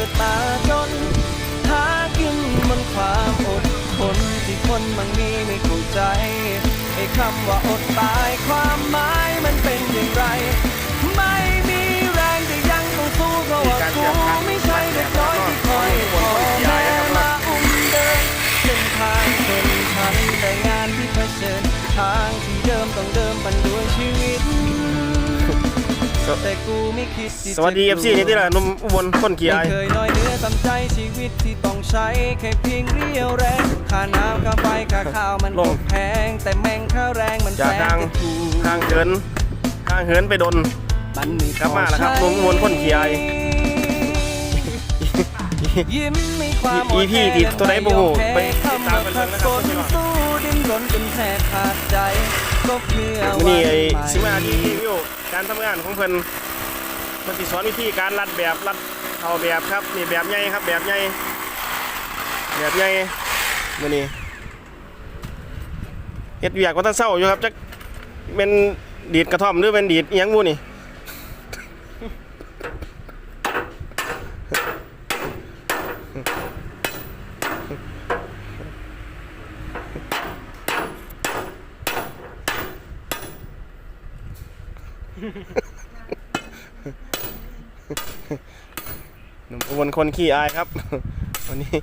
กิดมาจน หากินบนความอดทนที่คนบางมีไม่เข้าใจไอ้คำว่าอดตายความหมายมันเป็นอย่างไร แต่กูไม่คิดที่จะสวัสดี FC นี่ที่ละหนุ่มอุบลคนขี้อายไม่เคยน้อยเนื้อตำใจชีวิตที่ต้องใช้แค่เพียงเรียวแรงค่าน้ำค่าไฟค่าข้าวมันลก็งแพงแต่แม่งค่าแรงมันจากแพทางงถูกทางเหินทางเหินไปดน มันไม่กลับมาแล้วครับพอหนุ่มอุบลคนขี้อาย ยิ้มมีความอีพี่ที่ตัวไหนบ่ฮู้ไปคำตามว่ากันขัเบิ่ดงนะครับสนสู้ดิ้นรนจนแทบขาดใจก็เพื่อมื้อนี้ไอ้วันใหม่สิมาที่รีวิว การทำงานของเพิ่นเพิ่นสิสอนวิธีการรัดแบบรัดเข้าแบบครับนี่แบบใหญ่ครับ แบบใหญ่แบบใหญ่มื้อนี้เฮ็ดเวียกว่าตั้งเช้าอยู่ครับจักเป็นดีดกระท่อมหรือเป็นดีดอิหยังมูนี่ หนุ่มอุบลคนขี้อายครับ วันนี้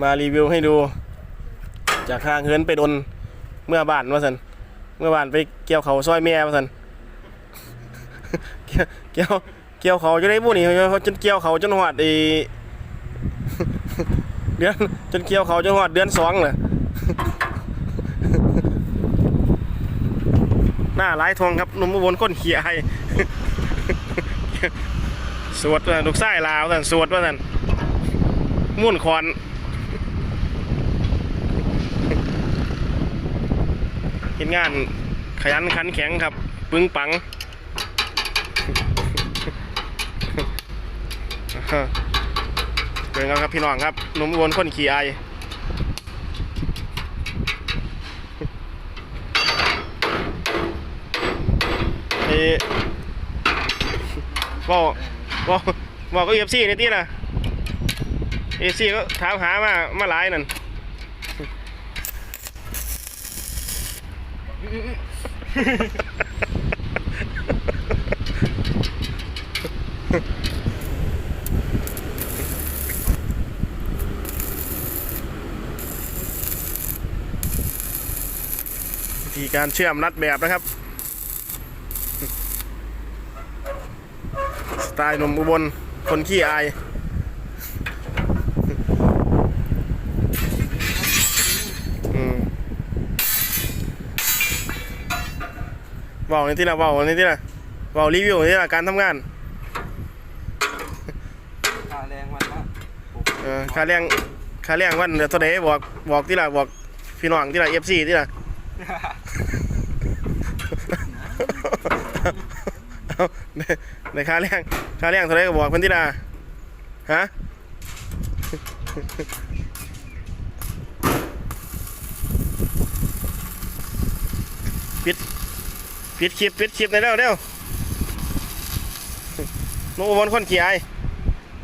มารีวิวให้ดู จากทางเฮินไปดน เมื่อบ้านว่าสันเมื่อบ้านไปเกี่ยวเขาซอยแม่ว่าสันเกี่ยวเกี่ยวเกี่ยวเขาจะได้บุนี่เขาจนเกี่ยวเขาจนหอดไอเดือนจนเกี่ยวเขาจนหอดเดือนสองเลย ห น้าร้ายทองครับหนุ่มอุบลคนขี้อายสวดว่าลูกไส้ลาวสั่นสวดว่าสั่นม่วนคอนเห็นงานขยันขันแข็งครับ ปึ้งปังเป็นครับครับพี่น้องครับหนุ่มอุบลคนขี่ไอายเอ บอกบอกบอกก็เอฟซีในที่น่ะเอฟซีก็ถามหามามาหลายนั่นวิธีการเชื่อมรัดแบบนะครับ สไตล์หนุ่มอุบล คนขี้อายอืมเบาในที่ละเบาในที่ละเบารีวิวในที่ละการทำงานค่าแรงวันละเออค่าแรงค่าแรงวันเดี๋ยวเท่าไหร่บอกบอกที่ละบอกพี่น้องที่ละเอฟซีที่ละ เอาในค่าแรงค่าแรงเท่าไรก็บอกพิ่นที่ละฮะปิดปิดคลิปปิดคลิปในเร็วเร็วนุ่มอุบลคนขี้อาย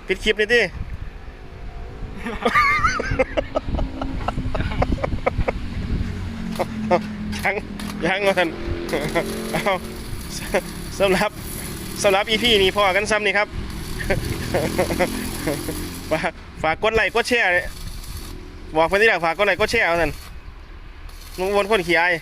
ปิดคลิปนี่ดิยังยังก่อนเอาสำหรับ สำหรับอีพีนี้พอกันซ้ำนี่ครับฝากฝากกดไลค์กดแชร์บอกเพื่อนที่อยากฝากกดไลค์กดแชร์เอาสันนุ่งวนคนขี้อาย